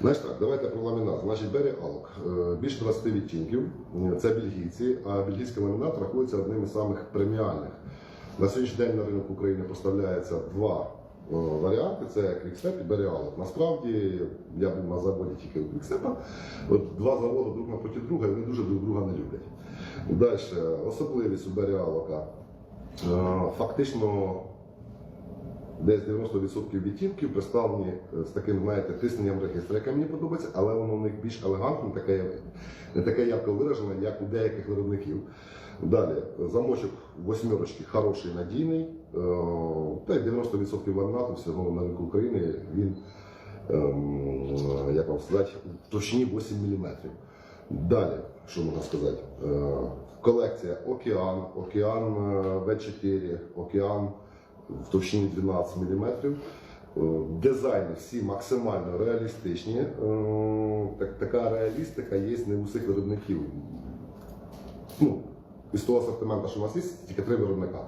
Знаєш так, давайте про ламінат. Значить, Бері Алок. Е, Більше 20 відтінків. Е, Це бельгійці, а бельгійський ламінат рахується одним із самих преміальних. На сьогоднішній день на ринок України поставляється два е, варіанти: це Quickstep і Бері Алок. Насправді я був на заводі тільки у Quickstep. От два заводи друг напроти друга, і вони дуже друг друга не люблять. Далі, особливість у Бері Алока. Е, Фактично десь 90% відтінків представлені е, з таким, знаєте, тисненням регістру, яке мені подобається, але воно у них більш елегантне, таке, не таке ярко виражене, як у деяких виробників. Далі, замочок восьмерочки хороший, надійний. е, Та й 90% ламінату всього на ринку України він, ем, як вам сказати, в товщині 8 мм. Далі, що можна сказати? Е, Колекція Океан, Океан е, В4, Океан в товщині 12 мм. Дизайни всі максимально реалістичні. Е, Так, така реалістика є не у всіх виробників. Ну, із того асортименту, що у нас є, тільки три виробника.